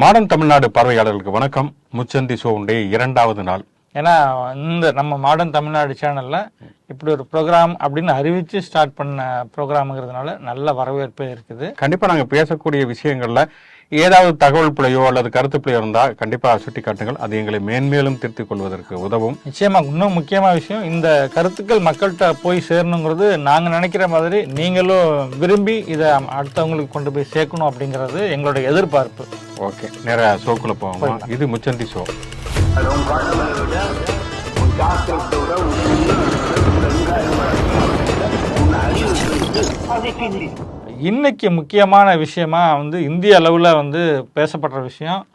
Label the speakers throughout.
Speaker 1: Modern Tamil Nadu பார்வையாளர்களுக்கு வணக்கம். முச்சந்தி ஷோவுடைய இரண்டாவது நாள்.
Speaker 2: ஏன்னா இந்த நம்ம மாடர்ன் தமிழ்நாடு சேனல்ல இப்படி ஒரு ப்ரோக்ராம் அப்படின்னு அறிவிச்சு ஸ்டார்ட் பண்ண ப்ரோக்ராமுங்கிறதுனால நல்ல வரவேற்பு இருக்குது.
Speaker 1: கண்டிப்பா நாங்க பேசக்கூடிய விஷயங்கள்ல ஏதாவது தகவல் பிழையோ அல்லது கருத்து பிழையோ இருந்தா கண்டிப்பா சுட்டி காட்டுங்கள் அது எங்களை மேன்மேலும் திருத்திக் கொள்வதற்கு உதவும்.
Speaker 2: நிச்சயமா இன்னும் முக்கியமான விஷயம் இந்த கருத்துக்கள் மக்கள்கிட்ட போய் சேரணுங்கிறது நாங்க நினைக்கிற மாதிரி நீங்களும் விரும்பி இதை அடுத்தவங்களுக்கு கொண்டு போய் சேர்க்கணும் அப்படிங்கிறது எங்களோட எதிர்பார்ப்பு.
Speaker 1: ஓகே நேரா ஷோக்குள்ள போவோமா? இது முச்சந்தி ஷோ.
Speaker 2: இன்னைக்கு முக்கியமான விஷயமா வந்து இந்திய அளவில் வந்து பேசப்படுற விஷயம்.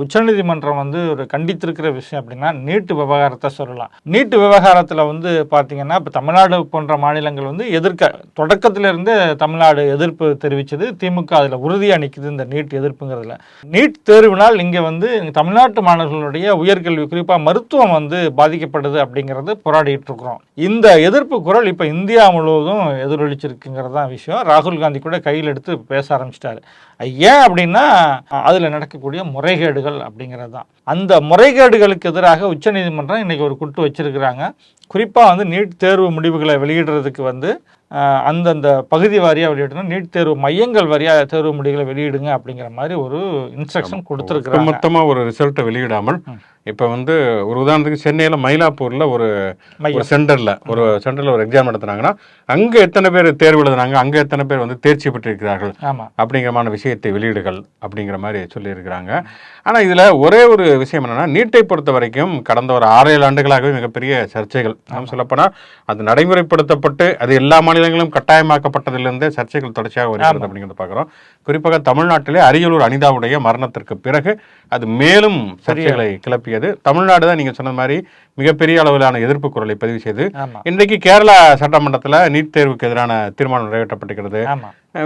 Speaker 2: உச்சநீதிமன்றம் வந்து ஒரு கண்டித்திருக்கிற விஷயம் அப்படின்னா நீட்டு விவகாரத்தை சொல்லலாம். நீட்டு விவகாரத்தில் வந்து பார்த்தீங்கன்னா இப்போ தமிழ்நாடு போன்ற மாநிலங்கள் வந்து எதிர்க்க தொடக்கத்திலிருந்து தமிழ்நாடு எதிர்ப்பு தெரிவித்தது திமுக அதில் உறுதியாக நிற்குது இந்த நீட் எதிர்ப்புங்கிறதுல. நீட் தேர்வினால் இங்கே வந்து தமிழ்நாட்டு மாணவர்களுடைய உயர்கல்வி குறிப்பாக மருத்துவம் வந்து பாதிக்கப்படுது அப்படிங்கிறது போராடிட்டு இருக்கிறோம் இந்த எதிர்ப்பு குரல் இப்போ இந்தியா முழுவதும் எதிரொலிச்சிருக்குங்கிறது தான் விஷயம். ராகுல் காந்தி கூட கையில் எடுத்து பேச ஆரம்பிச்சிட்டாரு. ஏன் அப்படின்னா அதில் நடக்கக்கூடிய முறைகேடு முறைகேடுகள் அப்படிங்கிறது தான். அந்த முறைகேடுகளுக்கு எதிராக உச்சநீதிமன்றம் இன்னைக்கு ஒரு குட்டு வச்சிருக்கிறாங்க. குறிப்பாக வந்து நீட் தேர்வு முடிவுகளை வெளியிடுறதுக்கு வந்து அந்தந்த பகுதி வாரியாக வெளியிடணும். நீட் தேர்வு மையங்கள் வாரியாக தேர்வு முடிவுகளை வெளியிடுங்க அப்படிங்கிற மாதிரி ஒரு இன்ஸ்ட்ரக்ஷன் கொடுத்துருக்குறாங்க.
Speaker 1: மொத்தமா ஒரு ரிசல்ட்டை வெளியிடாமல் இப்ப வந்து ஒரு உதாரணத்துக்கு சென்னையில மயிலாப்பூர்ல ஒரு ஒரு சென்டர்ல ஒரு சென்டர்ல ஒரு எக்ஸாம் நடத்துனாங்கன்னா அங்க எத்தனை பேர் தேர்வு எழுதுனாங்க அங்க எத்தனை பேர் வந்து தேர்ச்சி பெற்றிருக்கிறார்கள் அப்படிங்கிறமான விஷயத்தை வெளியிடுகள் அப்படிங்கிற மாதிரி சொல்லியிருக்கிறாங்க. ஆனால் இதில் ஒரே ஒரு விஷயம் என்னன்னா நீட்டை பொறுத்த வரைக்கும் கடந்த ஒரு ஆறு ஏழு ஆண்டுகளாகவே மிகப்பெரிய சர்ச்சைகள். நாம் சொல்லப்போனால் அது நடைமுறைப்படுத்தப்பட்டு அது எல்லா மாநிலங்களும் கட்டாயமாக்கப்பட்டதிலிருந்தே சர்ச்சைகள் தொடர்ச்சியாக வருகிறது அப்படிங்கிறத பார்க்குறோம். குறிப்பாக தமிழ்நாட்டிலே அரியலூர் அனிதாவுடைய மரணத்திற்கு பிறகு அது மேலும் சர்ச்சைகளை கிளப்பியது. தமிழ்நாடு தான் நீங்கள் சொன்ன மாதிரி மிகப்பெரிய அளவிலான எதிர்ப்பு குரலை பதிவு செய்து இன்றைக்கு கேரளா சட்டமன்றத்தில் நீட் தேர்வுக்கு எதிரான தீர்மானம் நிறைவேற்றப்பட்டிருக்கிறது.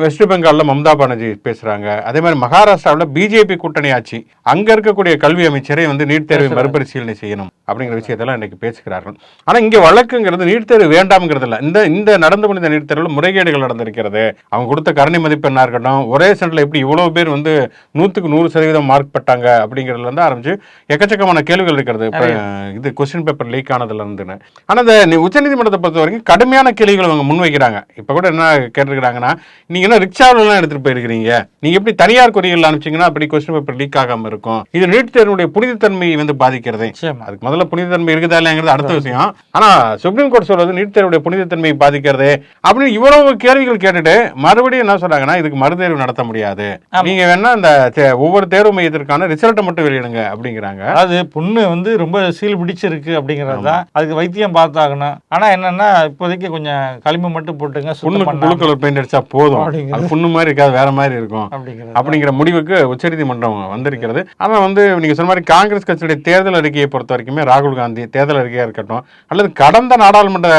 Speaker 1: வெஸ்ட் பெங்கால்ல மம்தா பானர்ஜி பேசுறாங்க. அதே மாதிரி மகாராஷ்டிராவில் பிஜேபி கூட்டணி ஆட்சி அங்க இருக்கக்கூடிய கல்வி அமைச்சரை வந்து நீட் தேர்வை மறுபரிசீலனை செய்யணும் அப்படிங்கிற விஷயத்தெல்லாம் இன்னைக்கு பேசுகிறார்கள். ஆனா இங்க வழக்குங்கிறது நீட் தேர்வு வேண்டாம்ங்கிறது இல்ல இந்த இந்த நடந்து முடிந்த நீட் தேர்வில் முறைகேடுகள் நடந்திருக்கிறது. அவங்க கொடுத்த கருணை மதிப்பெண்ணா இருக்கட்டும் ஒரே சென்டர்ல எப்படி இவ்வளவு பேர் வந்து நூத்துக்கு நூறு சதவீதம் மார்க் பெற்றாங்க அப்படிங்கிறதுல இருந்து ஆரம்பிச்சு எக்கச்சக்கமான கேள்விகள் இருக்கிறது. இது கொஸ்டின் பேப்பர் லீக் ஆனதுல இருந்துன்னு. ஆனா இந்த நீ- உச்சநீதிமன்றத்தை பொறுத்த வரைக்கும் கடுமையான கேள்விகள் அவங்க முன்வைக்கிறாங்க. இப்ப கூட என்ன கேட்டிருக்கிறாங்கன்னா நீங்க என்ன ரிக்ஷாவில எல்லாம் எடுத்துட்டு போயிருக்கிறீங்க? நீங்க எப்படி தனியார் கொரியர்கள் அனுப்பிச்சீங்கன்னா அப்படி கொஸ்டின் பேப்பர் லீக் ஆகாம இருக்கும். இது நீட் தேர்வுடைய புனிதத்தன்மை வந்து பாதிக்கிறது. அதுக்கு முதல்ல புனிதத்தன்மை இருக்குதா இல்லைங்கிறது அடுத்த விஷயம். ஆனா சுப்ரீம் கோர்ட் சொல்றது நீட் தேர்வுடைய புனிதத்தன்மையை பாதிக்கிறது அப்படின்னு இவ்வளவு கேள்விகள் கேட்டுட்டு மறுபடியும் என்ன சொல்றாங்கன்னா இதுக்கு மறுதேர்வு நடத்த முடியாது. நீங்க வேணா அந்த ஒவ்வொரு தேர்வு மையத்திற்கான ரிசல்ட்டை மட்டும் வெளியிடுங்க அப்படிங்கிறாங்க.
Speaker 2: அதாவது புண்ணு வந்து ரொம்ப சீல் பிடிச்சிருக்கு அப்படிங்கிறது தான். அதுக்கு வைத்தியம் பார்த்தாகணும். ஆனா என்னன்னா இப்போதைக்கு கொஞ்சம் களிம்பு மட்டும் போட்டுங்க
Speaker 1: புண்ணுக்கு புழு கலர் பெயிண்ட் அடிச்சா போதும். அது புண்ணு மாதிரி இருக்காது வேற மாதிரி இருக்கும். அப்படிங்கிற முடிவுக்கு உச்சநீதிமன்றம் வந்திருக்கிறது. ஆனா வந்து நீங்க சொன்ன மாதிரி காங்கிரஸ் கட்சியுடைய தேர்தல் அறிக்கையை பொறுத்த வரைக்குமே ராகுல் காந்தி தேர்தல் அறிக்கையா இருக்கட்டும் அல்லது கடந்த நாடாளுமன்ற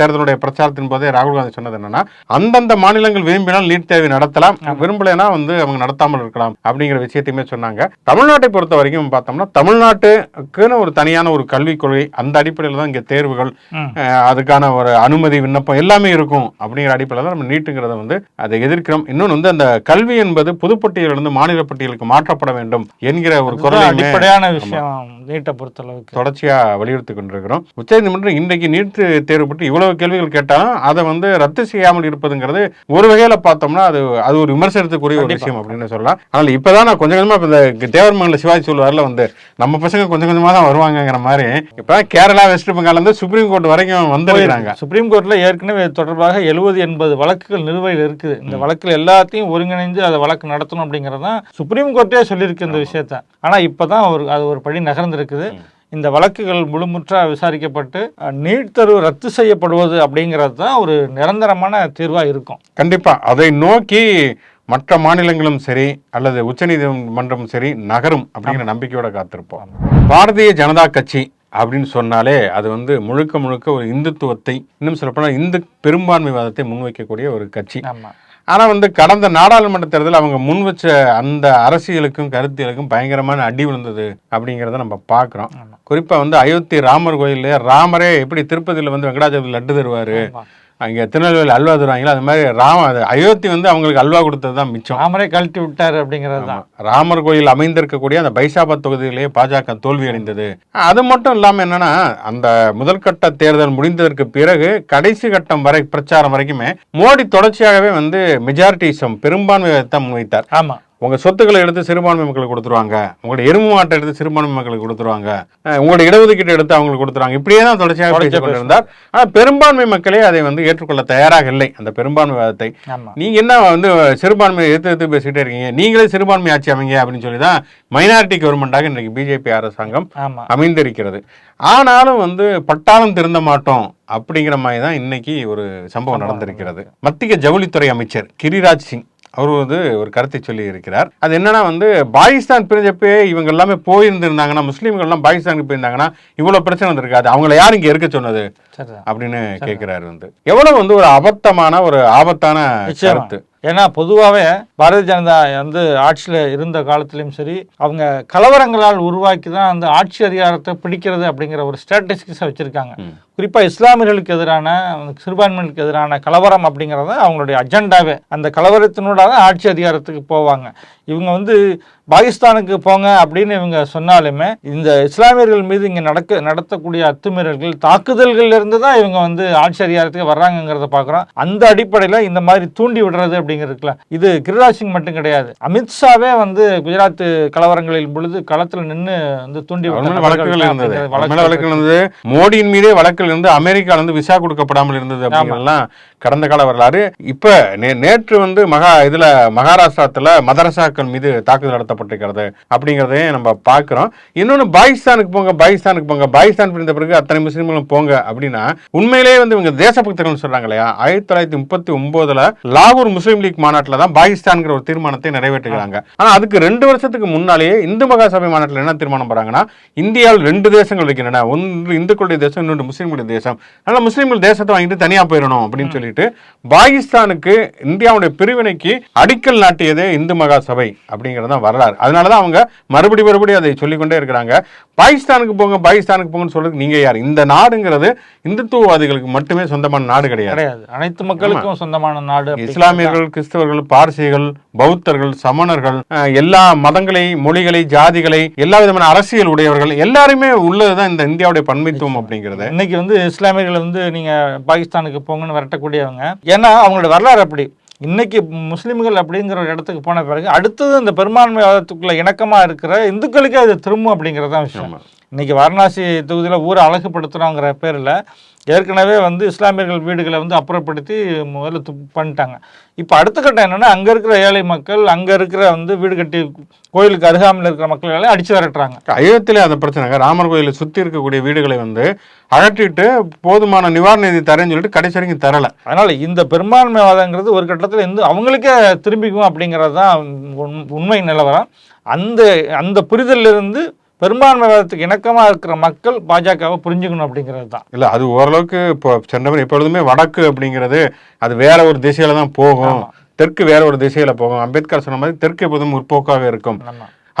Speaker 1: தேர்தலுடைய பிரச்சாரத்தின் போதே ராகுல் காந்தி சொன்னது என்னன்னா அந்தந்த மாநிலங்கள் விரும்பினால் நீட் தேர்வை நடத்தலாம் விரும்பலைன்னா வந்து அவங்க நடத்தாமல் இருக்கலாம் அப்படிங்கிற விஷயத்தையுமே சொன்னாங்க. தமிழ்நாட்டை பொறுத்த வரைக்கும் பார்த்தோம்னா தமிழ்நாட்டுக்குன்னு ஒரு தனியான ஒரு கல்விக் கொள்கை அந்த அடிப்படையில் தான் இங்க தேர்வுகள் அதுக்கான ஒரு அனுமதி விண்ணப்பம் எல்லாமே இருக்கும் அப்படிங்கிற அடிப்படையில் தான் நம்ம நீட்டுங்கிறத வந்து அதை எதிர்க்கிறோம். இன்னொன்று வந்து அந்த கல்வி என்பது பொதுப்பட்டியலிருந்து மாநில பட்டியலுக்கு மாற்றப்பட வேண்டும் என்கிற ஒரு குரலையுமே
Speaker 2: அடிப்படையான விஷயம். நீட்டை பொறுத்தளவுக்கு.
Speaker 1: தொடர்ச்சியா வலியுறுத்தி கொண்டிருக்கிறோம். உச்சநீதிமன்றம் இன்றைக்கு நீட் தேர்வு பற்றி இவ்வளவு கேள்விகள் கேட்டாலும் அதை வந்து ரத்து செய்யாமல் இருப்பதுங்கிறது ஒரு வகையில பார்த்தோம்னா அது அது ஒரு விமர்சனத்துக்குரிய ஒரு விஷயம் அப்படின்னு சொல்லலாம். ஆனால் இப்பதான் நான் கொஞ்சம் கொஞ்சமா இப்ப இந்த தேவர் மங்கல சிவாஜி சொல்லுவார்ல வந்து நம்ம பசங்க கொஞ்சம் கொஞ்சமா தான் வருவாங்கங்கிற மாதிரி இப்ப கேரளா வெஸ்ட் பெங்கால் இருந்து சுப்ரீம் கோர்ட் வரைக்கும் வந்திருக்கிறாங்க.
Speaker 2: சுப்ரீம் கோர்ட்ல ஏற்கனவே தொடர்பாக எழுபது எண்பது வழக்குகள் நிலுவையில் இருக்குது. இந்த வழக்குகள் எல்லாத்தையும் ஒருங்கிணைந்து அதை வழக்கு நடத்தணும் அப்படிங்கிறது தான் சுப்ரீம் கோர்ட்டே சொல்லியிருக்கு இந்த விஷயத்த. ஆனா இப்பதான் ஒரு அது ஒரு படி நகர்ந்திருக்குது இந்த வழக்குகள் முழுமுற்றா விசாரிக்கப்பட்டு நீட் தேர்வு ரத்து செய்யப்படுவது அப்படிங்கிறது தான் ஒரு நிரந்தரமான தீர்வா இருக்கும்.
Speaker 1: கண்டிப்பா. அதை நோக்கி மற்ற மாநிலங்களும் சரி அல்லது உச்சநீதிமன்றமும் சரி நகரும் அப்படிங்கிற நம்பிக்கையோட காத்திருப்போம். பாரதிய ஜனதா கட்சி அப்படின்னு சொன்னாலே அது வந்து முழுக்க முழுக்க ஒரு இந்துத்துவத்தை இன்னும் சொல்லப்போனால் இந்து பெரும்பான்மைவாதத்தை முன்வைக்கக்கூடிய ஒரு கட்சி.
Speaker 2: ஆமா.
Speaker 1: ஆனால் வந்து கடந்த நாடாளுமன்ற தேர்தல் அவங்க முன் வச்ச அந்த அரசியலுக்கும் கருத்தியலுக்கும் பயங்கரமான அடி விழுந்தது அப்படிங்கிறத நம்ம பார்க்குறோம். குறிப்பாக வந்து அயோத்தி ராமர் கோயில்ல ராமரே எப்படி திருப்பதியில் வந்து வெங்கடாச்சலத்தில் லட்டு தருவார். அங்கே திருநெல்வேலி அல்வா தருவாங்களா அது மாதிரி ராம அயோத்தி வந்து அவங்களுக்கு அல்வா கொடுத்தது தான் மிச்சம்.
Speaker 2: ராமரே கழட்டி விட்டாரு அப்படிங்கிறது தான்.
Speaker 1: ராமர் கோயில் அமைந்திருக்கக்கூடிய அந்த பைசாபாத் தொகுதியிலேயே பாஜக தோல்வி அடைந்தது. அது மட்டும் இல்லாம என்னன்னா அந்த முதல்கட்ட தேர்தல் முடிந்ததற்கு பிறகு கடைசி கட்டம் வரை பிரச்சாரம் வரைக்குமே மோடி தொடர்ச்சியாகவே வந்து மெஜாரிட்டிசம் பெரும்பான்மை முன்வைத்தார்.
Speaker 2: ஆமா.
Speaker 1: உங்க சொத்துக்களை எடுத்து சிறுபான்மை மக்களுக்கு கொடுத்துருவாங்க. உங்களுடைய எருமை மாட்டை எடுத்து சிறுபான்மை மக்களுக்கு கொடுத்துருவாங்க. உங்களுடைய இடஒதுக்கீடு எடுத்து அவங்களுக்கு கொடுத்துருவாங்க. இப்படியே தான் தொடர்ச்சியாக
Speaker 2: தொடர்ச்சியா
Speaker 1: பேசிக் கொண்டிருந்தார். ஆனால் பெரும்பான்மை மக்களே அதை வந்து ஏற்றுக்கொள்ள தயாராக இல்லை. அந்த பெரும்பான்மை வாதத்தை.
Speaker 2: ஆமா.
Speaker 1: நீங்க என்ன வந்து சிறுபான்மையை எதிர்த்து எதிர்த்து பேசிட்டே இருக்கீங்க? நீங்களே சிறுபான்மை ஆட்சி அமைங்க அப்படின்னு சொல்லி தான் மைனாரிட்டி கவர்மெண்டாக இன்னைக்கு பிஜேபி அரசாங்கம் அமைந்திருக்கிறது. ஆனாலும் வந்து பட்டாளம் திருந்த மாட்டோம் அப்படிங்கிற மாதிரி தான் இன்னைக்கு ஒரு சம்பவம். நடந்திருக்கிறது. மத்திய ஜவுளித்துறை அமைச்சர் கிரிராஜ் சிங் அவர் வந்து ஒரு கருத்தை சொல்லி இருக்கிறார் அது என்னன்னா வந்து பாகிஸ்தான் பிரிஞ்சப்பே இவங்க எல்லாமே போயிருந்திருந்தாங்கன்னா முஸ்லீம்கள் எல்லாம் பாகிஸ்தானுக்கு போயிருந்தாங்கன்னா இவ்வளவு பிரச்சனை வந்திருக்காது. அவங்கள யார் இங்க இருக்க சொன்னது? அப்படின்னு கேட்கிறாரு வந்து. எவ்வளவு வந்து ஒரு அபத்தமான ஒரு ஆபத்தான. கருத்து.
Speaker 2: ஏன்னா பொதுவாகவே பாரதிய ஜனதா வந்து ஆட்சியில் இருந்த காலத்திலையும் சரி அவங்க கலவரங்களால் உருவாக்கி தான் அந்த ஆட்சி அதிகாரத்தை பிடிக்கிறது அப்படிங்கிற ஒரு ஸ்ட்ராட்டஜிக்ஸை வச்சுருக்காங்க. குறிப்பாக இஸ்லாமியர்களுக்கு எதிரான சிறுபான்மைகளுக்கு எதிரான கலவரம் அப்படிங்கிறது அவங்களுடைய அஜெண்டாவே அந்த கலவரத்தினோட தான் ஆட்சி அதிகாரத்துக்கு போவாங்க இவங்க வந்து பாகிஸ்தானுக்கு போங்க அப்படின்னு இவங்க சொன்னாலுமே இந்த இஸ்லாமியர்கள் மீது இங்கே நடக்க நடத்தக்கூடிய அத்துமீறல்கள் தாக்குதல்கள்ல இருந்து தான் இவங்க வந்து ஆட்சி அதிகாரத்துக்கு வர்றாங்கங்கிறத பார்க்குறோம். அந்த அடிப்படையில் இந்த மாதிரி தூண்டி விடுறது அப்படிங்கிறதுக்குல இது கிரிராஜ் சிங் மட்டும் கிடையாது. அமித்ஷாவே வந்து குஜராத் கலவரங்களின் பொழுது களத்தில் நின்று வந்து தூண்டி
Speaker 1: வழக்குகள் இருந்தது.
Speaker 2: வழக்குகள்
Speaker 1: இருந்தது. மோடியின் மீதே வழக்குகள் இருந்து அமெரிக்கால இருந்து விசா கொடுக்கப்படாமல் இருந்தது அப்படிங்கிறதெல்லாம் கடந்த கால வரலாறு. இப்ப நே- நேற்று வந்து மகா இதுல மகாராஷ்டிரத்துல மதரசாக்கள் மீது தாக்குதல் நடத்தப்பட்டிருக்கிறது அப்படிங்கிறதையும் நம்ம பார்க்கிறோம். இன்னொன்னு பாகிஸ்தானுக்கு போங்க பாகிஸ்தானுக்கு போங்க. பாகிஸ்தான் பிரிந்த பிறகு அத்தனை முஸ்லீம்களும் போங்க அப்படின்னா உண்மையிலேயே வந்து இவங்க தேசபக்தர்கள் சொல்றாங்க இல்லையா? ஆயிரத்தி தொள்ளாயிரத்தி முப்பத்தி ஒன்பதுல லாகூர் முஸ்லீம் லீக் மாநாட்டில் தான் பாகிஸ்தான்ங்கிற ஒரு தீர்மானத்தை நிறைவேற்றுகிறாங்க. ஆனா அதுக்கு ரெண்டு வருஷத்துக்கு முன்னாலேயே இந்து மகாசபை மாநாட்டில் என்ன தீர்மானம் பண்றாங்கன்னா இந்தியாவில் ரெண்டு தேசங்கள் இருக்கின்றன. ஒன்று இந்துக்களுடைய தேசம் இன்னொன்று முஸ்லீம்களுடைய தேசம். அதனால முஸ்லீம்கள் தேசத்தை வாங்கிட்டு தனியா போயிடணும் அப்படின்னு சொல்லிட்டு பாகிஸ்தானுக்கு இந்தியாவுடைய பிரிவினைக்கு அடிக்கல் நாட்டியதே இந்து மகாசபை அப்படிங்கிறது தான் வரலாறு. அதனால தான் அவங்க மறுபடி மறுபடியும் அதை சொல்லிக்கொண்டே இருக்கிறாங்க. பாகிஸ்தானுக்கு போங்க பாகிஸ்தானுக்கு போங்கன்னு சொல்றது நீங்க யார்? இந்த நாடுங்கிறது இந்துத்துவவாதிகளுக்கு மட்டுமே சொந்தமான நாடு கிடையாது.
Speaker 2: அனைத்து மக்களுக்கும் சொந்தமான நாடு அப்படிங்கிறது
Speaker 1: இஸ்லாமியர்கள் கிறிஸ்தவர்கள் பார்சிகள் பௌத்தர்கள் சமணர்கள் எல்லா மதங்களை மொழிகளை ஜாதிகளை எல்லா விதமான அரசியல் உடையவர்கள் எல்லாருமே உள்ளதுதான் இந்த இந்தியாவுடைய பன்மைத்துவம் அப்படிங்கிறது.
Speaker 2: இன்னைக்கு வந்து இஸ்லாமியர்கள் வந்து நீங்க பாகிஸ்தானுக்கு போங்கன்னு விரட்டக்கூடியவங்க ஏன்னா அவங்களோட வரலாறு அப்படி. இன்னைக்கு முஸ்லீம்கள் அப்படிங்கிற ஒரு இடத்துக்கு போன பிறகு அடுத்தது இந்த பெரும்பான்மைவாதத்துக்குள்ள இணக்கமா இருக்கிற இந்துக்களுக்கே அது திரும்பும் அப்படிங்கறதுதான் விஷயம்.
Speaker 1: ஆமா.
Speaker 2: இன்னைக்கு வாரணாசி தொகுதியில ஊரை அழகுபடுத்துறோங்கிற பேர்ல ஏற்கனவே வந்து இஸ்லாமியர்கள் வீடுகளை வந்து அப்புறப்படுத்தி முதல்ல து- பண்ணிட்டாங்க. இப்போ அடுத்த கட்டம் என்னன்னா அங்க இருக்கிற ஏழை மக்கள் அங்க இருக்கிற வந்து வீடு கட்டி கோயிலுக்கு அருகாமையில் இருக்கிற மக்கள் எல்லாம் அடிச்சு விரட்டுறாங்க.
Speaker 1: அயோத்தியில அந்த பிரச்சனை ராமர் கோயிலை சுத்தி இருக்கக்கூடிய வீடுகளை வந்து அகற்றிட்டு போதுமான நிவாரண நிதி தரேன்னு சொல்லிட்டு கடைசி வரைக்கும் தரல.
Speaker 2: அதனால இந்த பெரும்பான்மைவாதங்கிறது ஒரு கட்டத்தில் இருந்து அவங்களுக்கே திரும்பிக்கும் அப்படிங்கிறது தான் உண்- உண்மை நிலவரம். அந்த அந்த புரிதல்ல இருந்து பெரும்பான்மைவாதத்துக்கு இணக்கமா இருக்கிற மக்கள் பாஜகவை புரிஞ்சுக்கணும் அப்படிங்கிறது தான்.
Speaker 1: இல்ல அது ஓரளவுக்கு இப்போ சென்றவர் எப்பொழுதுமே வடக்கு அப்படிங்கிறது அது வேற ஒரு திசையில தான் போகும். தெற்கு வேற ஒரு திசையில போகும். அம்பேத்கர் சொன்ன மாதிரி தெற்கு எப்போதும் முற்போக்காக இருக்கும்.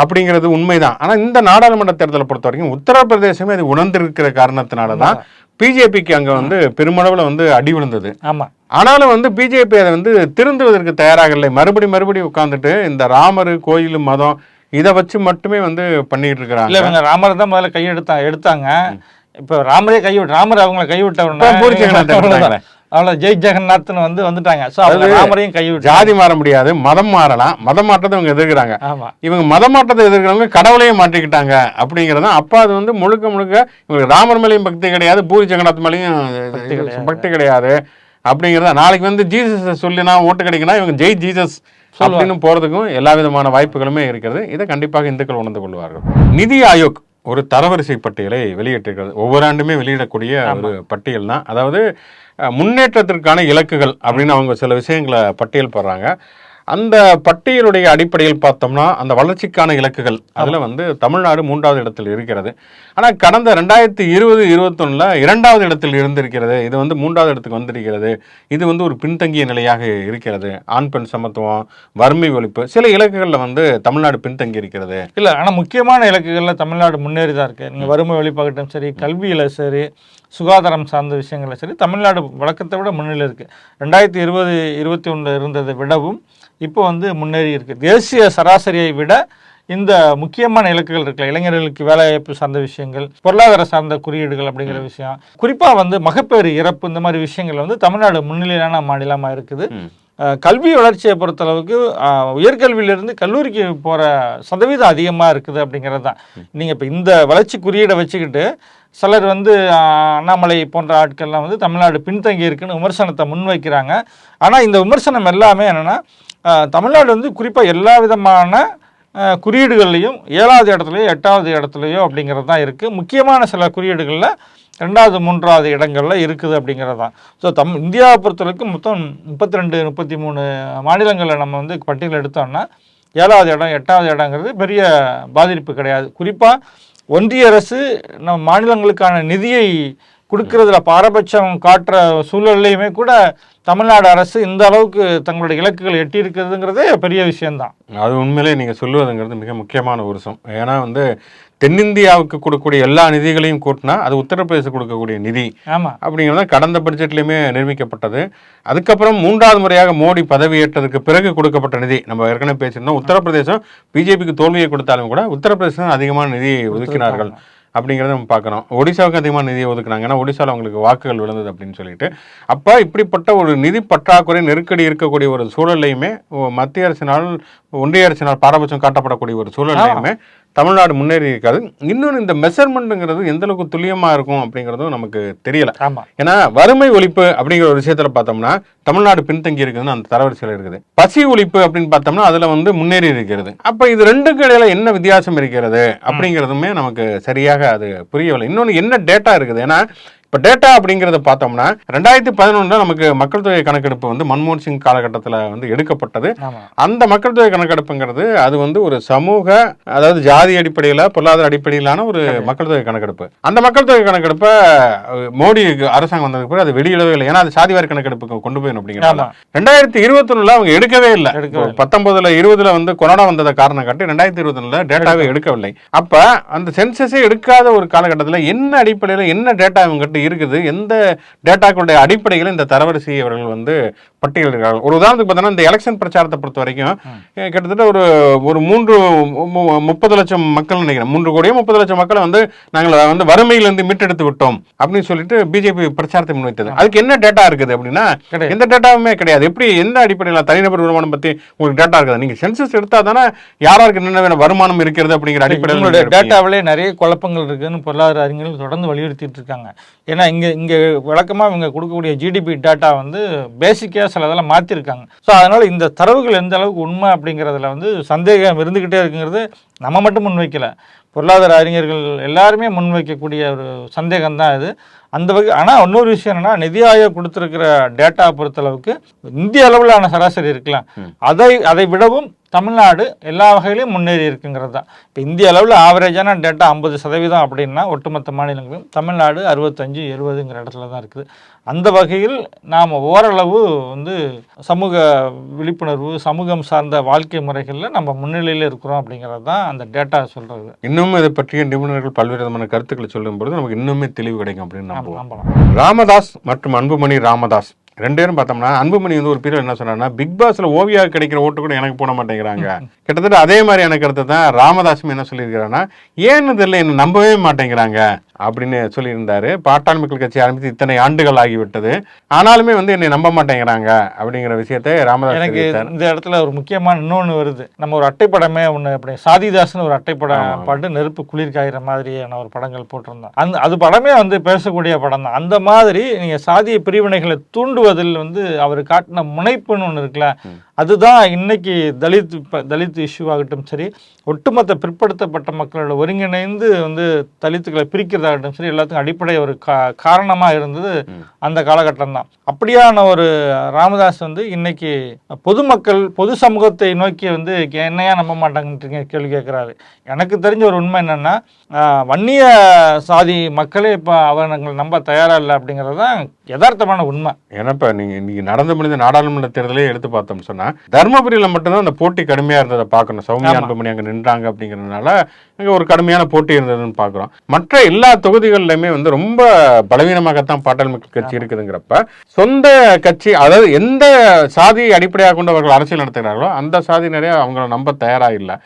Speaker 1: அப்படிங்கிறது உண்மைதான். ஆனா இந்த நாடாளுமன்ற தேர்தலை பொறுத்த வரைக்கும் உத்தரப்பிரதேசமே அது உணர்ந்திருக்கிற காரணத்தினால தான் பிஜேபிக்கு அங்க வந்து பெருமளவுல வந்து அடி விழுந்தது.
Speaker 2: ஆமா.
Speaker 1: ஆனாலும் வந்து பிஜேபி அதை வந்து திருந்துவதற்கு தயாராக இல்லை மறுபடி மறுபடி உட்கார்ந்துட்டு இந்த ராமர் கோயில் மதம் இதை வச்சு மட்டுமே வந்து பண்ணிட்டு
Speaker 2: இல்ல
Speaker 1: இருக்கிறாங்க
Speaker 2: இவங்க ராமர் தான் முதல்ல கையெடுத்தா எடுத்தாங்க. இப்ப ராமரே கைவிட்டு ராமர் அவங்களை கைவிட்ட
Speaker 1: இப்ப பூரி ஜெகநாத் எடுத்தாங்களே.
Speaker 2: அவ்வளோ ஜெய் ஜெகநாத்னு வந்து வந்துட்டாங்க. ஸோ அவங்க ராமரையும் கைவிட்டு
Speaker 1: ஜாதி மாற முடியாது மதம் மாறலாம். மதம் மாற்றத்தை இவங்க எதிர்க்கிறாங்க. இவங்க மத மாற்றத்தை எதிர்க்கிறவங்க கடவுளையே மாற்றிக்கிட்டாங்க அப்படிங்கிறது அப்பா அது வந்து முழுக்க முழுக்க இவங்களுக்கு ராமர் மேலேயும் பக்தி கிடையாது பூரி ஜெகநாத் மேலேயும்
Speaker 2: பக்தி கிடையாது.
Speaker 1: அப்படிங்கிறத நாளைக்கு வந்து ஜீசஸ் சொல்லினா ஓட்டு கிடைக்குன்னா இவங்க ஜெய் ஜீசஸ் அப்படின்னு போறதுக்கும் எல்லா விதமான வாய்ப்புகளுமே இருக்கிறது. இதை கண்டிப்பாக இந்துக்கள் உணர்ந்து கொள்வார்கள். நிதி ஆயோக் ஒரு தரவரிசை பட்டியலை வெளியிட்டிருக்கிறது. ஒவ்வொரு ஆண்டுமே வெளியிடக்கூடிய ஒரு பட்டியல் தான் அதாவது முன்னேற்றத்திற்கான இலக்குகள் அப்படின்னு அவங்க சில விஷயங்களை பட்டியல் போடுறாங்க. அந்த பட்டியலுடைய அடிப்படையில் பார்த்தோம்னா அந்த வளர்ச்சிக்கான இலக்குகள் அதுல வந்து தமிழ்நாடு மூன்றாவது இடத்தில் இருக்கிறது. ஆனா கடந்த ரெண்டாயிரத்தி இருபது இருபத்தொன்னுல இரண்டாவது இடத்தில் இருந்திருக்கிறது. இது வந்து மூன்றாவது இடத்துக்கு வந்திருக்கிறது. இது வந்து ஒரு பின்தங்கிய நிலையாக இருக்கிறது. ஆண் பெண் சமத்துவம் வறுமை ஒழிப்பு சில இலக்குகள்ல வந்து தமிழ்நாடு பின்தங்கி இருக்கிறது.
Speaker 2: இல்ல ஆனா முக்கியமான இலக்குகள்ல தமிழ்நாடு முன்னேறி தான் இருக்கு. நீங்க வறுமை ஒழிப்பாகட்டும் சரி கல்வியில சரி சுகாதாரம் சார்ந்த விஷயங்கள்ல சரி தமிழ்நாடு வழக்கத்தை விட முன்னிலை இருக்கு. ரெண்டாயிரத்தி இருபது இருபத்தி ஒண்ணுல இருந்ததை விடவும் இப்போ வந்து முன்னேறி இருக்கு. தேசிய சராசரியை விட இந்த முக்கியமான இலக்குகள் இருக்குல்ல இளைஞர்களுக்கு வேலைவாய்ப்பு சார்ந்த விஷயங்கள் பொருளாதார சார்ந்த குறியீடுகள் அப்படிங்கிற விஷயம். குறிப்பா வந்து மகப்பேறு இறப்பு இந்த மாதிரி விஷயங்கள் வந்து தமிழ்நாடு முன்னிலையான மாநிலமா இருக்குது. கல்வி வளர்ச்சியை பொறுத்தளவுக்கு உயர்கல்வியிலிருந்து கல்லூரிக்கு போகிற சதவீதம் அதிகமாக இருக்குது அப்படிங்கிறது தான். நீங்கள் இப்போ இந்த வளர்ச்சி குறியீடை வச்சுக்கிட்டு சிலர் வந்து அண்ணாமலை போன்ற ஆட்கள்லாம் வந்து தமிழ்நாடு பின்தங்கி இருக்குன்னு விமர்சனத்தை முன்வைக்கிறாங்க. ஆனால் இந்த விமர்சனம் எல்லாமே என்னென்னா தமிழ்நாடு வந்து குறிப்பாக எல்லா விதமான குறியீடுகள்லையும் ஏழாவது இடத்துலையோ எட்டாவது இடத்துலையோ அப்படிங்கிறது தான் இருக்குது முக்கியமான சில குறியீடுகளில் ரெண்டாவது மூன்றாவது இடங்களில் இருக்குது அப்படிங்கிறது தான். ஸோ தம் இந்தியாவை பொறுத்தளவுக்கு மொத்தம் முப்பத்தி ரெண்டு முப்பத்தி மூணு மாநிலங்களில் நம்ம வந்து பட்டியல் எடுத்தோம்னா ஏழாவது இடம் எட்டாவது இடங்கிறது பெரிய பாதிப்பு கிடையாது. குறிப்பாக ஒன்றிய அரசு நம் மாநிலங்களுக்கான நிதியை கொடுக்கறதுல பாரபட்சம் காட்டுற சூழல்லையுமே கூட தமிழ்நாடு அரசு இந்த அளவுக்கு தங்களுடைய இலக்குகளை எட்டி இருக்கிறதுங்கிறதே பெரிய விஷயம்தான்.
Speaker 1: அது உண்மையிலே நீங்க சொல்லுவதுங்கிறது மிக முக்கியமான ஒரு விஷயம். ஏன்னா வந்து தென்னிந்தியாவுக்கு கொடுக்கக்கூடிய எல்லா நிதிகளையும் கூட்டினா அது உத்தரப்பிரதேசம் கொடுக்கக்கூடிய நிதி
Speaker 2: ஆமாம்
Speaker 1: அப்படிங்கிறது கடந்த பட்ஜெட்லையுமே நிரூபிக்கப்பட்டது. அதுக்கப்புறம் மூன்றாவது முறையாக மோடி பதவியேற்றதுக்கு பிறகு கொடுக்கப்பட்ட நிதி நம்ம ஏற்கனவே பேசியிருந்தோம். உத்தரப்பிரதேசம் பிஜேபிக்கு தோல்வியை கொடுத்தாலும் கூட உத்தரப்பிரதேசம் அதிகமான நிதியை ஒதுக்கினார்கள். அப்படிங்கிறத நம்ம பார்க்குறோம் ஒடிசாவுக்கு அதிகமாக நிதியை ஒதுக்குனாங்க. ஏன்னா ஒடிசாவில் அவங்களுக்கு வாக்குகள் விழுந்தது அப்படின்னு சொல்லிட்டு. அப்போ இப்படிப்பட்ட ஒரு நிதி பற்றாக்குறை நெருக்கடி இருக்கக்கூடிய ஒரு சூழல்லையுமே மத்திய அரசினால் ஒன்றிய அரசினால் பாரபட்சம் காட்டப்படக்கூடிய ஒரு சூழல்லையுமே தமிழ்நாடு முன்னேறி இருக்காது. இன்னொன்று இந்த மெஷர்மெண்ட்டுங்கிறது எந்த அளவுக்கு துல்லியமா இருக்கும் அப்படிங்கிறதும் நமக்கு தெரியல.
Speaker 2: ஆமாம்
Speaker 1: ஏன்னா வறுமை ஒழிப்பு அப்படிங்கிற ஒரு விஷயத்துல பார்த்தோம்னா தமிழ்நாடு பின்தங்கி இருக்குதுன்னு அந்த தரவரிசையில் இருக்குது. பசி ஒழிப்பு அப்படின்னு பார்த்தோம்னா அதுல வந்து முன்னேறி இருக்கிறது. அப்ப இது ரெண்டுக்கு இடையில என்ன வித்தியாசம் இருக்கிறது அப்படிங்கிறதுமே நமக்கு சரியாக அது புரியவில்லை. இன்னொன்று என்ன டேட்டா இருக்குது? ஏன்னா இப்போ டேட்டா அப்படிங்கிறத பார்த்தோம்னா ரெண்டாயிரத்தி பதினொன்றில் நமக்கு மக்கள் தொகை கணக்கெடுப்பு வந்து மன்மோகன் சிங் காலகட்டத்தில் வந்து எடுக்கப்பட்டது. அந்த மக்கள் தொகை கணக்கெடுப்புங்கிறது அது வந்து ஒரு சமூக அதாவது ஜாதி அடிப்படையில் பொருளாதார அடிப்படையிலான ஒரு மக்கள் தொகை கணக்கெடுப்பு. அந்த மக்கள் தொகை கணக்கெடுப்பை மோடி அரசாங்கம் வந்ததுக்கு பிறகு அது வெளியிடவே இல்லை. ஏன்னா அது சாதிவாரி கணக்கெடுப்புக்கு கொண்டு போயிடும் அப்படிங்கிறாங்க
Speaker 2: ஆமா.
Speaker 1: ரெண்டாயிரத்தி இருபத்தொன்னுல அவங்க எடுக்கவே இல்லை.
Speaker 2: எடுக்கவே இல்லை.
Speaker 1: பத்தொன்பதுல இருபதுல வந்து கொரோனா வந்ததை காரணம் காட்டி ரெண்டாயிரத்தி இருபத்தொன்னுல டேட்டாவே எடுக்கவில்லை. அப்ப அந்த சென்சஸே எடுக்காத ஒரு காலகட்டத்தில் என்ன அடிப்படையில் என்ன டேட்டா இவங்ககிட்ட இருக்குது. எந்த டேட்டாக்களுடைய அடிப்படையில் இந்த தரவரிசையை அவர்கள் வந்து பட்டியலிடுகிறார்கள் ஒரு உதாரணத்துக்கு பார்த்தோன்னா இந்த எலெக்ஷன் பிரச்சாரத்தை பொறுத்த வரைக்கும் கிட்டத்தட்ட ஒரு ஒரு மூன்று முப்பது லட்சம் மக்கள் நினைக்கிறேன். மூன்று கோடியோ முப்பது லட்சம் மக்களை வந்து நாங்கள் வந்து வறுமையிலிருந்து மீட்டெடுத்து விட்டோம் அப்படின்னு சொல்லிட்டு பிஜேபி பிரச்சாரத்தை முன்வைத்தது. அதுக்கு என்ன டேட்டா இருக்குது அப்படின்னா. எந்த டேட்டாவுமே கிடையாது. எப்படி எந்த அடிப்படையில் தனிநபர் வருமானம் பத்தி உங்களுக்கு டேட்டா இருக்குது? நீங்க சென்சஸ் எடுத்தா தானே யாராருக்கு என்னென்ன வருமானம் இருக்கிறது அப்படிங்கிற அடிப்படையில்
Speaker 2: டேட்டாவிலே நிறைய குழப்பங்கள் இருக்குன்னு பொருளாதார அறிஞர்கள் தொடர்ந்து வலியுறுத்திட்டு இருக்காங்க. ஏன்னா இங்க இங்க வழக்கமா இவங்க கொடுக்கக்கூடிய ஜிடிபி டேட்டா வந்து பேசிக்கா சில இதெல்லாம் மாத்திருக்காங்க. ஸோ அதனால இந்த தரவுகள் எந்த அளவுக்கு உண்மை அப்படிங்கிறதுல வந்து சந்தேகம் இருந்துகிட்டே இருக்குங்கிறது நம்ம மட்டும் முன்வைக்கல. பொருளாதார அறிஞர்கள் எல்லாருமே முன்வைக்கக்கூடிய ஒரு சந்தேகம் தான் இது. அந்த வகை ஆனால் இன்னொரு விஷயம் என்னன்னா நிதி ஆயோக் கொடுத்துருக்கிற டேட்டா பொறுத்தளவுக்கு இந்திய அளவிலான சராசரி இருக்கலாம். அதை அதை விடவும் தமிழ்நாடு எல்லா வகையிலும் முன்னேறி இருக்குங்கிறது தான். இப்போ இந்திய அளவில் ஆவரேஜான டேட்டா ஐம்பது சதவீதம் அப்படின்னா ஒட்டுமொத்த மாநிலங்களும் தமிழ்நாடு அறுபத்தஞ்சு எழுபதுங்கிற இடத்துல தான் இருக்குது. அந்த வகையில் நாம் ஓரளவு வந்து சமூக விழிப்புணர்வு சமூகம் சார்ந்த வாழ்க்கை முறைகளில் நம்ம முன்னிலையில் இருக்கிறோம் அப்படிங்கிறது தான் அந்த டேட்டா சொல்கிறது
Speaker 1: இன்னும் இதை பற்றிய நிபுணர்கள் பல்வேறு விதமான கருத்துக்களை சொல்லும் பொழுது நமக்கு இன்னுமே தெளிவு கிடைக்கும் அப்படின்னு
Speaker 2: நம்பலாம்
Speaker 1: ராமதாஸ் மற்றும் அன்புமணி ராமதாஸ் ரெண்டு பேரும் பார்த்தோம்னா அன்புமணி வந்து ஒரு பீரியட் என்ன சொன்னார்னா பிக் பாஸ்ல ஓவியா கிடைக்கிற ஓட்டு கூட எனக்கு போட மாட்டேங்கிறாங்க. கிட்டத்தட்ட அதே மாதிரி எனக்கு அடுத்து தான் ராமதாசும் என்ன சொல்லியிருக்கிறான்னா ஏன்னு தெரியல என்ன நம்பவே மாட்டேங்கிறாங்க. அப்படின்னு சொல்லியிருந்தாரு. பாட்டாளி மக்கள் கட்சி ஆரம்பித்து இத்தனை ஆண்டுகள் ஆகிவிட்டது. ஆனாலுமே வந்து என்னை நம்ப மாட்டேங்கிறாங்க அப்படிங்கிற விஷயத்தை ராமதாஸ்
Speaker 2: எனக்கு இந்த இடத்துல ஒரு முக்கியமான இன்னொன்று வருது. நம்ம ஒரு அட்டைப்படமே ஒன்று அப்படி சாதிதாஸ்னு ஒரு அட்டைப்படம் பாட்டு நெருப்பு குளிர் காயிற மாதிரியான ஒரு படங்கள் போட்டிருந்தோம். அந்த அது படமே வந்து பேசக்கூடிய படம் தான். அந்த மாதிரி நீங்கள் சாதிய பிரிவினைகளை தூண்டுவதில் வந்து அவர் காட்டின முனைப்புன்னு ஒன்று இருக்குல்ல அதுதான் இன்னைக்கு தலித் ப- தலித் இஷ்யூ ஆகட்டும் சரி ஒட்டுமொத்த பிற்படுத்தப்பட்ட மக்களோட ஒருங்கிணைந்து வந்து தலித்துகளை பிரிக்கிறது இருக்கிறதாகட்டும் சரி எல்லாத்துக்கும் அடிப்படை ஒரு கா காரணமாக இருந்தது. அந்த காலகட்டம் தான் அப்படியான ஒரு ராமதாஸ் வந்து இன்னைக்கு பொதுமக்கள் பொது சமூகத்தை நோக்கி வந்து என்னையா நம்ப மாட்டாங்கன்னு கேள்வி கேட்குறாரு. எனக்கு தெரிஞ்ச ஒரு உண்மை என்னன்னா வன்னிய சாதி மக்களே இப்போ அவங்களை நம்ப தயாரா இல்லை அப்படிங்கிறது தான் யதார்த்தமான உண்மை.
Speaker 1: ஏன்னாப்ப நீங்க நீங்க நடந்து முடிந்த நாடாளுமன்ற தேர்தலே எடுத்து பார்த்தோம்னு தர்மபுரியில மட்டும்தான் அந்த போட்டி கடுமையா இருந்ததை பார்க்கணும். சௌமியா. அன்புமணி அங்க நின்றாங்க அப்படிங்கறதுனால அங்க ஒரு கடுமையான போட்டி இருந்ததுன்னு பார்க்குறோம். மற்ற எல்லா தொகுதிகளிலுமே வந்து ரொம்ப பலவீனமாகத்தான் பாட்டாளி மக்கள் கட்சி இருக்குதுங்கிறப்ப சொந்த கட்சி அதாவது எந்த சாதி அடிப்படையாக கொண்டு அவர்கள் அரசியல் நடத்துகிறார்களோ அந்த சாதியினரே அவங்கள நம்ப தயாரா இல்லை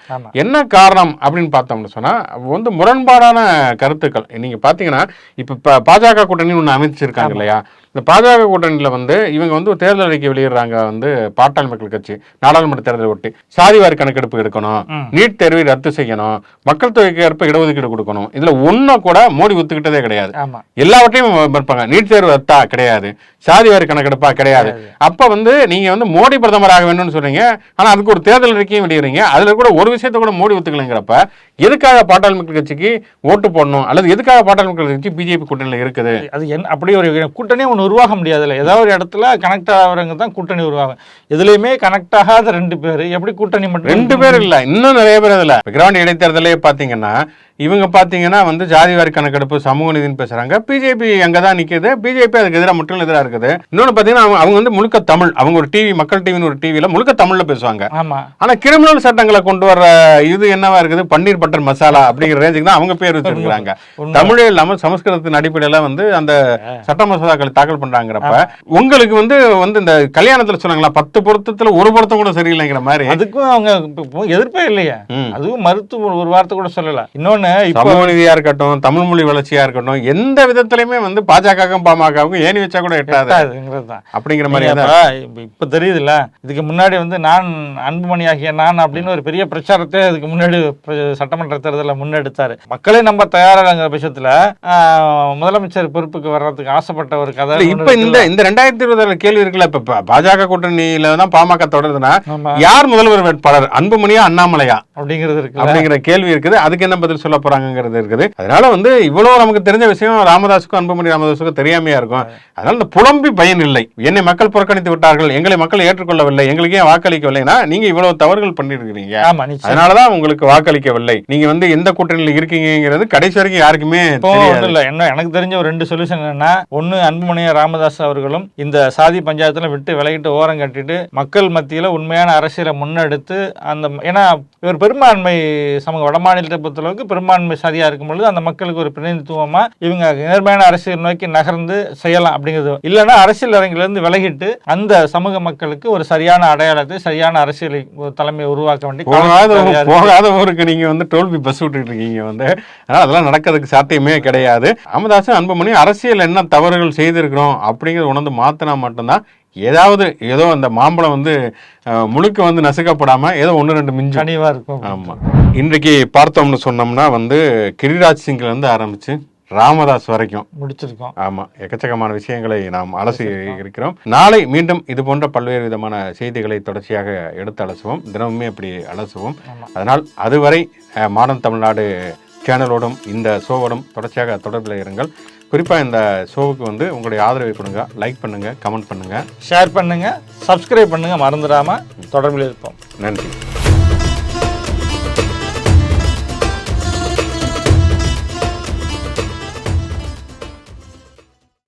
Speaker 1: என்ன காரணம் அப்படின்னு பார்த்தோம்னு சொன்னா வந்து முரண்பாடான கருத்துக்கள். நீங்க பாத்தீங்கன்னா இப்ப பாஜக கூட்டணி ஒண்ணு அமைச்சிருக்காங்க இல்லையா? இந்த பாஜக கூட்டணியில வந்து இவங்க வந்து ஒரு தேர்தல் அறிக்கை வெளியிடுறாங்க வந்து பாட்டாளி மக்கள் கட்சி நாடாளுமன்ற தேர்தலை ஒட்டி. சாதிவாரி கணக்கெடுப்பு எடுக்கணும். நீட் தேர்வை ரத்து செய்யணும் மக்கள் தொகைக்கு ஏற்ப இடஒதுக்கீடு கொடுக்கணும். இதுல ஒன்ன கூட மோடி ஒத்துக்கிட்டதே கிடையாது. எல்லாவற்றையும் மறுப்பாங்க. நீட் தேர்வு ரத்தா கிடையாது. சாதிவாரி கணக்கெடுப்பா கிடையாது. அப்ப வந்து நீங்க வந்து மோடி பிரதமர் ஆக வேணும்னு சொல்றீங்க. ஆனா அதுக்கு ஒரு தேர்தல் அறிக்கையும் வெளியிடுறீங்க. அதுல கூட ஒரு விஷயத்த கூட மோடி ஒத்துக்கலைங்கிறப்ப எதுக்காக பாட்டாளி மக்கள் கட்சிக்கு ஓட்டு போடணும்? அல்லது எதுக்காக பாட்டாளி மக்கள் கட்சி பிஜேபி கூட்டணியில இருக்குது?
Speaker 2: அது என்ன அப்படி ஒரு கூட்டணி ஒன்று உருவாக முடியாதுல்ல. ஏதாவது ஒரு இடத்துல கனெக்ட் ஆகிறவங்க தான் கூட்டணி உருவாகும் இதுலயுமே கனெக்ட் ஆகாத ரெண்டு பேர். எப்படி கூட்டணி மட்டும்
Speaker 1: ரெண்டு பேர் இல்ல. இன்னும் நிறைய பேர் இதுல கிரவுண்ட் இடைத்தேர்தலே பார்த்தீங்கன்னா இவங்க பாத்தீங்கன்னா வந்து ஜாதி வாரி கணக்கெடுப்பு சமூக நீதினு பேசுறாங்க. பிஜேபி அங்கதான் நிக்குது? பிஜேபி அதுக்கு எதிராக முற்றிலும் எதிராக இருக்குது. இன்னொன்னு பாத்தீங்கன்னா அவங்க- அவங்க வந்து முழுக்க தமிழ். அவங்க ஒரு டிவி மக்கள் டிவின்னு ஒரு டிவில முழுக்க தமிழ்ல பேசுவாங்க.
Speaker 2: ஆமா.
Speaker 1: ஆனா கிரிமினல் சட்டங்களை கொண்டு வர்ற இது என்னவா இருக்குது? பன்னீர் பட்டர் மசாலா அப்படிங்கிற ரேஞ்சுக்கு தான் அவங்க பேர் வச்சிருக்காங்க
Speaker 2: உண்மை.
Speaker 1: தமிழே இல்லாம சமஸ்கிருதத்தின் அடிப்படையில வந்து அந்த சட்ட மசோதாக்களை தாக்கல் பண்றாங்கிறப்ப உங்களுக்கு வந்து வந்து இந்த கல்யாணத்துல சொன்னாங்களா? பத்து பொருத்தத்துல ஒரு பொருத்தம் கூட சரியில்லைங்கிற மாதிரி?
Speaker 2: அதுக்கும் அவங்க எதிர்ப்பே இல்லையே. அதுவும் மறுத்து ஒரு- ஒரு வார்த்தை கூட சொல்லல. இன்னொன்னு இப்போ
Speaker 1: சமூக நீதியா இருக்கட்டும் தமிழ் மொழி வளர்ச்சியா இருக்கட்டும் எந்த விதத்திலயுமே வந்து பாஜகவுக்கும் பாமகவுக்கும் ஏணி வச்சா கூட எட்டாது.
Speaker 2: எட்டாதுங்கிறது தான்.
Speaker 1: அப்படிங்கிற மாதிரி
Speaker 2: இப்ப- தெரியுதுல்ல இதுக்கு முன்னாடி வந்து நான் அன்புமணி ஆகிய நான் அப்படின்னு ஒரு பெரிய பிரச்சாரத்தை இதுக்கு முன்னாடி சட்டமன்ற தேர்தலில் முன்னெடுத்தாரு. மக்களே நம்ம தயாராங்கிற பட்சத்துல முதலமைச்சர் பொறுப்புக்கு வர்றதுக்கு ஆசைப்பட்ட ஒரு கதை
Speaker 1: இப்ப இந்த. இந்த ரெண்டாயிரத்தி இருபதுல கேள்வி இருக்குல்ல இப்ப பாஜக கூட்டணியில தான் பாமக தொடருதுன்னா யார் முதல்வர் வேட்பாளர் அன்புமணியா அண்ணாமலையா?
Speaker 2: அப்படிங்கிறது இருக்குல்ல.
Speaker 1: அப்படிங்கிற கேள்வி இருக்குது. அதுக்கு என்ன பதில் சொல்ல போறாங்கிறது இருக்குது. அதனால வந்து இவ்வளவு நமக்கு தெரிஞ்ச விஷயம் ராமதாஸுக்கும் அன்புமணி ராமதாஸுக்கும் தெரியாமையா இருக்கும். அதனால இந்த புலம்பி பயன் இல்லை. என்னை மக்கள் புறக்கணித்து விட்டார்கள் எங்களை மக்கள் ஏற்றுக்கொள்ளவில்லை எங்களுக்கு ஏன் வாக்களிக்கவில்லைன்னா நீங்க இவ்வளவு தவறுகள் பண்ணிருக்கிறீங்க அதனாலதான் உங்களுக்கு வாக்களிக்கவில்லை. நீங்க வந்து எந்த கூட்டணியில இருக்கீங்கிறது கடைசி வரைக்கும் யாருக்குமே
Speaker 2: இல்லை. என்ன எனக்கு தெரிஞ்ச ஒரு ரெண்டு சொல்யூஷன் என்னன்னா ஒன்று அன்புமணிய ராமதாஸ் அவர்களும் இந்த சாதி பஞ்சாயத்துல விட்டு விலகிட்டு ஓரம் கட்டிட்டு மக்கள் மத்தியில உண்மையான அரசியலை முன்னெடுத்து அந்த ஏன்னா இவர் பெரும்பான்மை சமூக வட மாநிலத்தை பொறுத்தளவுக்கு பெரும்பான்மை சாதியா இருக்கும் பொழுது அந்த மக்களுக்கு ஒரு பிரதிநிதித்துவமா இவங்க நேர்மையான அரசியல் நோக்கி நகர்ந்து செய்யலாம் அப்படிங்கிறது. இல்லைன்னா அரசியல் அரங்கிலிருந்து விலகிட்டு அந்த சமூக மக்களுக்கு ஒரு சரியான அடையாளத்தை சரியான அரசியலை தலைமையை உருவாக்க வேண்டிய
Speaker 1: போகாத ஊருக்கு நீங்க வந்து டோல்பி பஸ் விட்டுட்டு இருக்கீங்க வந்து. அதனால அதெல்லாம் நடக்கிறதுக்கு சாத்தியமே கிடையாது. ராமதாசன் அன்புமணி அரசியல் என்ன தவறுகள் செய்திருக்கிறோம் அப்படிங்கறத உணர்ந்து மாத்தினா மட்டும்தான் ஏதாவது ஏதோ அந்த மாம்பழம் வந்து முழுக்க வந்து நசுக்கப்படாம ஏதோ ஒன்று ரெண்டு மிஞ்சும்.
Speaker 2: கனிவா இருக்கும்.
Speaker 1: ஆமா. இன்றைக்கு பார்த்தோம்னு சொன்னோம்னா வந்து கிரிராஜ் சிங்ல இருந்து ஆரம்பிச்சு ராமதாஸ் வரைக்கும்.
Speaker 2: முடிச்சிருக்கோம்.
Speaker 1: ஆமா. எக்கச்சக்கமான விஷயங்களை நாம் அலசி இருக்கிறோம். நாளை மீண்டும் இது போன்ற பல்வேறு விதமான செய்திகளை தொடர்ச்சியாக எடுத்து அலசுவோம். தினமுமே அப்படி அலசுவோம். அதனால் அதுவரை மாடர்ன் தமிழ்நாடு சேனலோடும் இந்த ஷோவோடும் தொடர்ச்சியாக தொடர்பில் இருங்கள். குறிப்பாக இந்த ஷோவுக்கு வந்து உங்களுடைய ஆதரவை கொடுங்க லைக் பண்ணுங்க கமெண்ட் பண்ணுங்க.
Speaker 2: ஷேர் பண்ணுங்க சப்ஸ்கிரைப் பண்ணுங்க மறந்துடாம தொடர்பில் இருப்போம்.
Speaker 1: நன்றி.